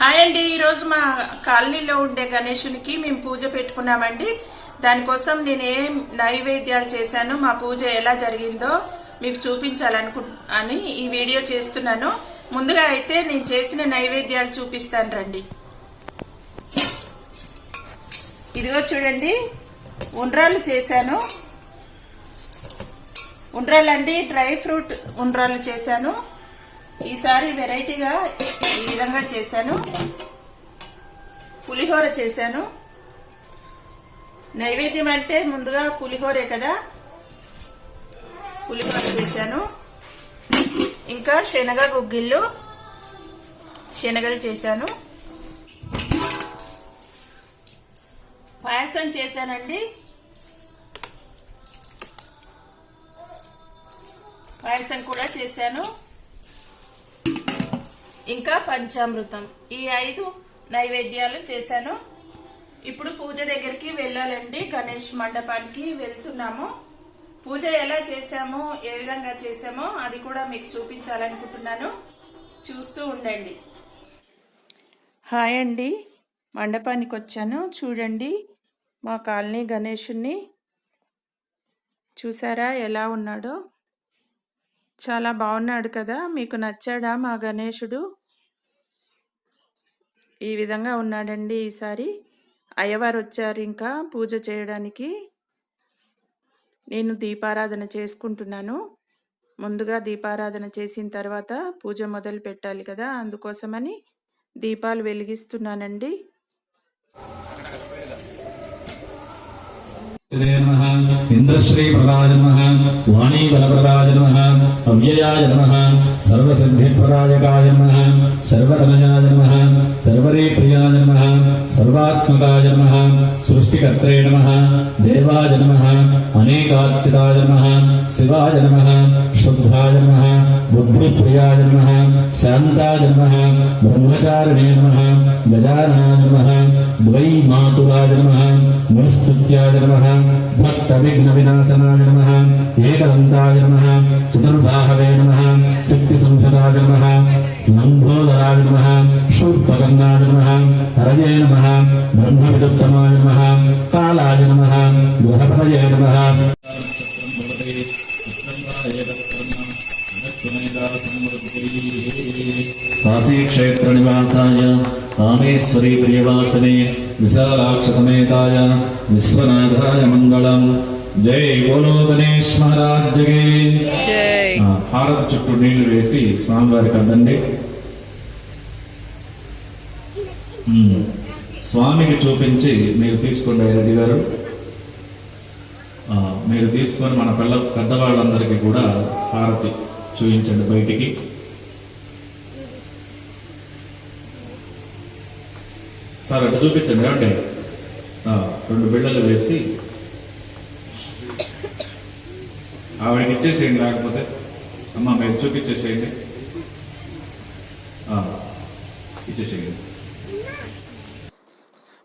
Hi అండి. ఈరోజు మా కాలనీలో ఉండే గణేషునికి మేము పూజ పెట్టుకున్నామండి. దానికోసం నేను ఏం నైవేద్యాలు చేశాను మా పూజ ఎలా జరిగిందో మీకు చూపించాలనుకు అని ఈ వీడియో చేస్తున్నాను. ముందుగా అయితే నేను చేసిన నైవేద్యాలు చూపిస్తాను రండి. ఇదిగో చూడండి. ఉండ్రాలు చేశాను. ఉండ్రాలు అండి డ్రై ఫ్రూట్ ఉండ్రాలు చేశాను. ఈసారి వెరైటీగా ఈ విధంగా చేశాను. పులిహోర చేశాను. నైవేద్యం అంటే ముందుగా పులిహోరే కదా. పులిహోర చేశాను. ఇంకా శనగ గుగ్గిళ్ళు శనగలు చేశాను. పాయసం చేశానండి. పాయసం కూడా చేశాను. ఇంకా పంచామృతం. ఈ ఐదు నైవేద్యాలు చేశాను. ఇప్పుడు పూజ దగ్గరికి వెళ్ళాలండి. గణేష్ మండపానికి వెళ్తున్నాము. పూజ ఎలా చేశామో ఏ విధంగా చేశామో అది కూడా మీకు చూపించాలనుకుంటున్నాను. చూస్తూ ఉండండి. హాయ్ అండి. మండపానికి వచ్చాను. చూడండి మా కాలనీ గణేషుణ్ణి. చూసారా ఎలా ఉన్నాడో? చాలా బాగున్నాడు కదా. మీకు నచ్చాడా మా గణేషుడు? ఈ విధంగా ఉన్నాడండి ఈసారి. అయ్యవారు వచ్చారు ఇంకా పూజ చేయడానికి. నేను దీపారాధన చేసుకుంటున్నాను. ముందుగా దీపారాధన చేసిన తర్వాత పూజ మొదలు పెట్టాలి కదా అందుకోసమని దీపాలు వెలిగిస్తున్నానండి. ఇంద్రశ్రీ ప్రదాజన్మ వాణీ బలప్రదాజన్మ अव्ययाय नमः। सर्वसिद्धिप्रदायकाय नमः। सर्वतनयाय नमः। सर्वरीप्रियाय नमः। सर्वात्मकाय नमः। सृष्टिकर्त्रे नमः। देवाय नमः। अनेकाच्युताय नमः। शिवाय नमः। शुद्धाय नमः। बुद्धिप्रियाय नमः। शान्ताय नमः। ब्रह्मचारिणे नमः। गजाननाय नमः। द्वैमातुराय नमः। निस्तुत्याय नमः। भक्तविघ्नविनाशनाय नमः एकदन्ताय नमः चतुर्बाहवे नमः शक्तिसंहताय नमः नम्भोदराय नमः शूर्पगन्धाय नमः हरये नमः ब्रह्मविदुत्तमाय नमः कालाय नमः गृहपतये नमः काशीक्षेत्रनिवासाय రామేశ్వరీ ప్రియవాసనే విశాలాక్షసమేతాయ విశ్వనాథాయ మంగళం. జై బోలో గణేష్ మహారాజ్ జగే హారతి చుట్టూ నీళ్ళు వేసి స్వామివారికి అద్దండి. స్వామికి చూపించి మీరు తీసుకోండి రెడ్డి గారు. మీరు తీసుకొని మన పిల్ల పెద్దవాళ్ళందరికీ కూడా హారతి చూపించండి బయటికి. సార్ అటు చూపించండి ఏమండి రెండు బిళ్ళలు వేసి ఆవిడకి ఇచ్చేసేయండి లేకపోతే అమ్మ మీరు చూపించేసేయండి. ఇచ్చేసేయండి.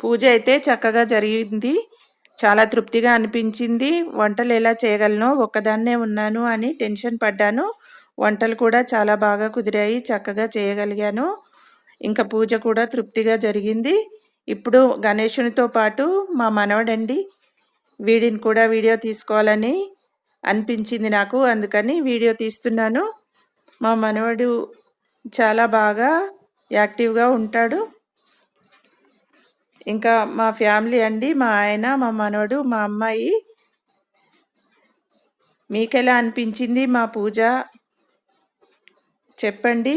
పూజ అయితే చక్కగా జరిగింది. చాలా తృప్తిగా అనిపించింది. వంటలు ఎలా చేయగలను ఒక్కదాన్నే ఉన్నాను అని టెన్షన్ పడ్డాను. వంటలు కూడా చాలా బాగా కుదిరాయి. చక్కగా చేయగలిగాను. ఇంకా పూజ కూడా తృప్తిగా జరిగింది. ఇప్పుడు గణేషునితో పాటు మా మనవడండి వీడిని కూడా వీడియో తీసుకోవాలని అనిపించింది నాకు అందుకని వీడియో తీస్తున్నాను. మా మనవడు చాలా బాగా యాక్టివ్గా ఉంటాడు. ఇంకా మా ఫ్యామిలీ అండి మా ఆయన మా మనవడు మా అమ్మాయి. మీకెలా అనిపించింది మా పూజ? చెప్పండి.